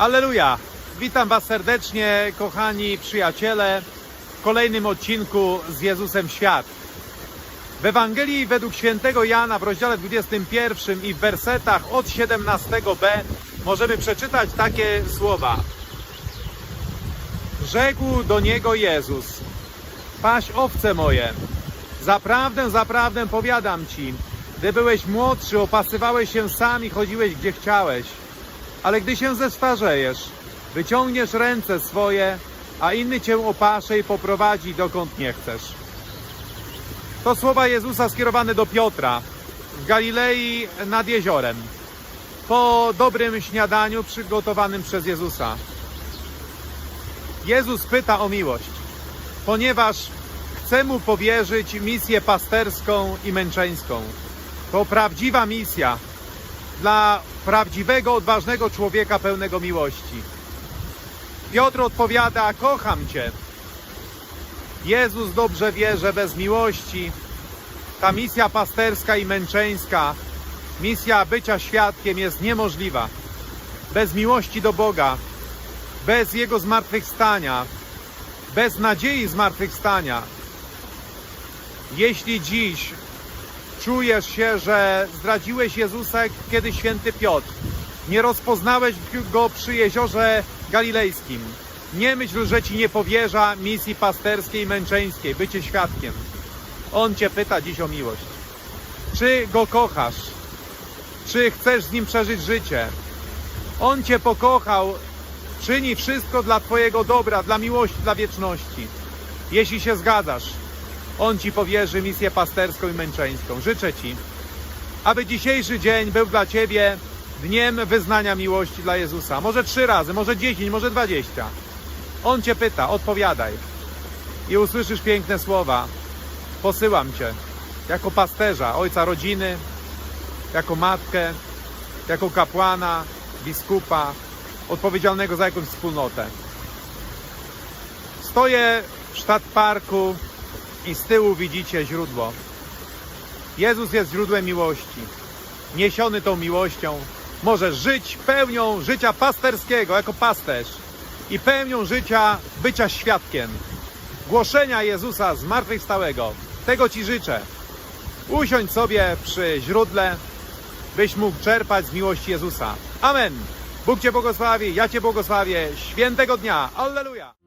Alleluja! Witam Was serdecznie, kochani przyjaciele, w kolejnym odcinku z Jezusem Świat. W Ewangelii według świętego Jana w rozdziale 21 i w wersetach od 17b możemy przeczytać takie słowa. Rzekł do niego Jezus: Paś owce moje. Zaprawdę, zaprawdę powiadam ci, gdy byłeś młodszy, opasywałeś się sam i chodziłeś gdzie chciałeś. Ale gdy się zestarzejesz, wyciągniesz ręce swoje, a inny cię opasze i poprowadzi dokąd nie chcesz. To słowa Jezusa skierowane do Piotra w Galilei nad jeziorem. Po dobrym śniadaniu przygotowanym przez Jezusa. Jezus pyta o miłość, ponieważ chce mu powierzyć misję pasterską i męczeńską. To prawdziwa misja dla prawdziwego, odważnego człowieka pełnego miłości. Piotr odpowiada: Kocham Cię. Jezus dobrze wie, że bez miłości ta misja pasterska i męczeńska, misja bycia świadkiem jest niemożliwa. Bez miłości do Boga, bez Jego zmartwychwstania, bez nadziei zmartwychwstania. Jeśli dziś czujesz się, że zdradziłeś Jezusa kiedy święty Piotr, nie rozpoznałeś go przy jeziorze galilejskim, nie myśl, że ci nie powierza misji pasterskiej, męczeńskiej, bycie świadkiem. On cię pyta dziś o miłość. Czy go kochasz? Czy chcesz z nim przeżyć życie? On cię pokochał, czyni wszystko dla twojego dobra, dla miłości, dla wieczności. Jeśli się zgadzasz, on ci powierzy misję pasterską i męczeńską. Życzę ci, aby dzisiejszy dzień był dla ciebie dniem wyznania miłości dla Jezusa. Może trzy razy, może dziesięć, może dwadzieścia. On cię pyta, odpowiadaj. I usłyszysz piękne słowa. Posyłam cię jako pasterza, ojca rodziny, jako matkę, jako kapłana, biskupa, odpowiedzialnego za jakąś wspólnotę. Stoję w sztat parku i z tyłu widzicie źródło. Jezus jest źródłem miłości. Niesiony tą miłością możesz żyć pełnią życia pasterskiego jako pasterz i pełnią życia bycia świadkiem. Głoszenia Jezusa zmartwychwstałego. Tego Ci życzę. Usiądź sobie przy źródle, byś mógł czerpać z miłości Jezusa. Amen. Bóg Cię błogosławi, ja Cię błogosławię. Świętego dnia. Alleluja.